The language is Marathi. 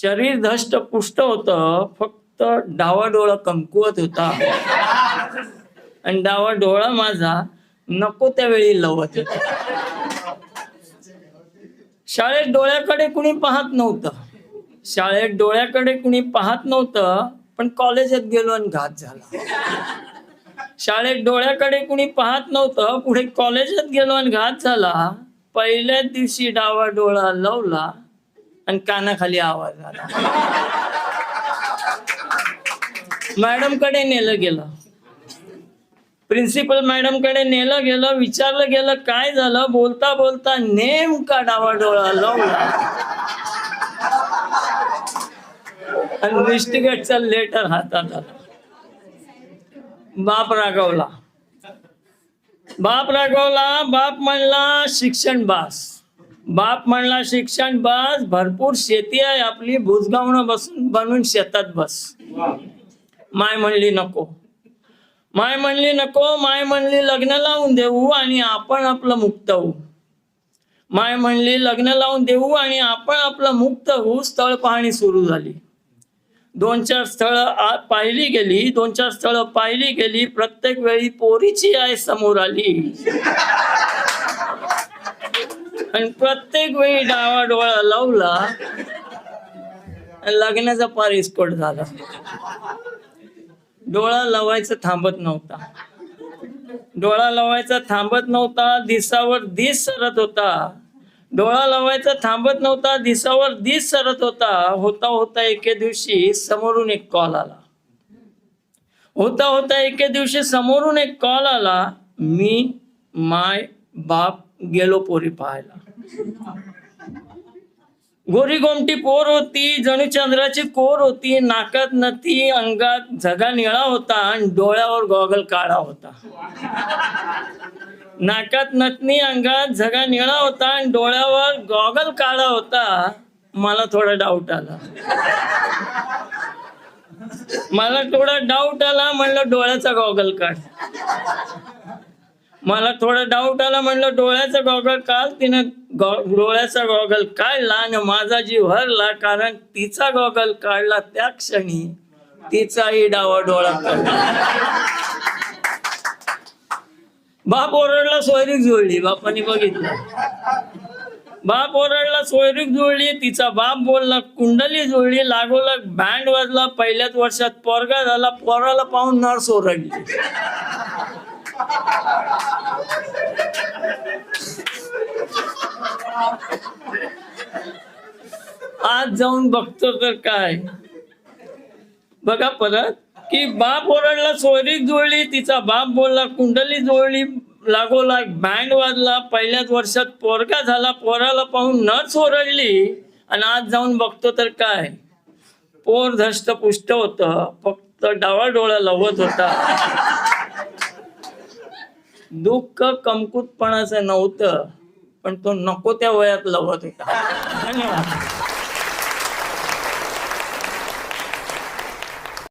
शरीर धष्ट पुष्ट होतं फक्त डावा डोळा कमकुवत होता. आणि डावा डोळा माझा नको त्यावेळी लवत होता. शाळेत डोळ्याकडे कुणी पाहत नव्हतं. शाळेत डोळ्याकडे कुणी पाहत नव्हतं पण कॉलेजात गेलो आणि घात झाला. शाळेत डोळ्याकडे कुणी पाहत नव्हतं पुढे कॉलेजात गेलो आणि घात झाला. पहिल्याच दिवशी डावा डोळा लवला. आणि कानाखाली आवाज आला. मॅडमकडे नेलं गेलं. प्रिन्सिपल मॅडमकडे नेलं गेलं विचारलं गेलं काय झालं? बोलता बोलता नेमका डावा डोळा लावला. आणि इन्व्हेस्टिगेटचा लेटर हातात आला. बाप रागवला. बाप रागवला बाप म्हणला शिक्षण बास. बाप म्हणला शिक्षण बस भरपूर शेती आहे आपली भुजगावणं बसून बनून शेतात बस. माय म्हणली नको. माय म्हणली नको. माय म्हणली लग्न लावून देऊ आणि आपण आपलं मुक्त होऊ. माय म्हणली लग्न लावून देऊ आणि आपण आपलं मुक्त होऊ. स्थळ पाहणी सुरू झाली. दोन चार स्थळं पाहिली गेली. दोन चार स्थळं पाहिली गेली. प्रत्येक वेळी पोरीची आय समोर आली. आणि प्रत्येक वेळी डावा डोळा लावला लग्नाचा पार इस्कोट झाला. डोळा लावायचं थांबत नव्हता. डोळा लावायचा थांबत नव्हता दिसावर दिस सरत होता. डोळा लावायचा थांबत नव्हता दिसावर दिस सरत होता. होता होता एके दिवशी समोरून एक कॉल आला. होता होता एके दिवशी समोरून एक कॉल आला. मी माय बाप गेलो पोरी पाहायला. गोरी गोमटी पोर होती जणू चंद्राची कोर होती नाकात नती अंगात झगा निळा होता आणि डोळ्यावर गॉगल काळा होता. नाकात नथनी अंगात झगा निळा होता आणि डोळ्यावर गॉगल काळा होता. मला थोडा डाऊट आला. मला थोडा डाऊट आला म्हणलं डोळ्याचा गॉगल काढ. मला थोडा डाऊट आला म्हणलं डोळ्याचा गॉगल काल तिनं डोळ्याचा गॉगल काढला आणि माझा जीव हरला कारण तिचा गॉगल काढला त्या क्षणी तिचाही डावा डोळा काढला. बाप ओरडला सोयरीक जुळली. बापाने बघितलं. बाप ओरडला सोयरीक जुळली. तिचा बाप बोलला कुंडली जुळली. लागोलग बँड वाजला. पहिल्याच वर्षात पोरगा झाला. पोराला पाहून नर्स ओरडली. आज जाऊन बघतो तर काय. बघा परत की बाप ओरडला सोयरी जुळली तिचा बाप बोलला कुंडली जुळली लागोलाग बँड वाजला पहिल्याच वर्षात पोरका झाला पोराला पाहून नच ओरडली आणि आज जाऊन बघतो तर काय. पोर धष्ट पुष्ट होत फक्त डावा डोळा लवत होता. दुःख कमकुतपणाचं नव्हतं पण तो नको त्या वयात लवत होता. धन्यवाद.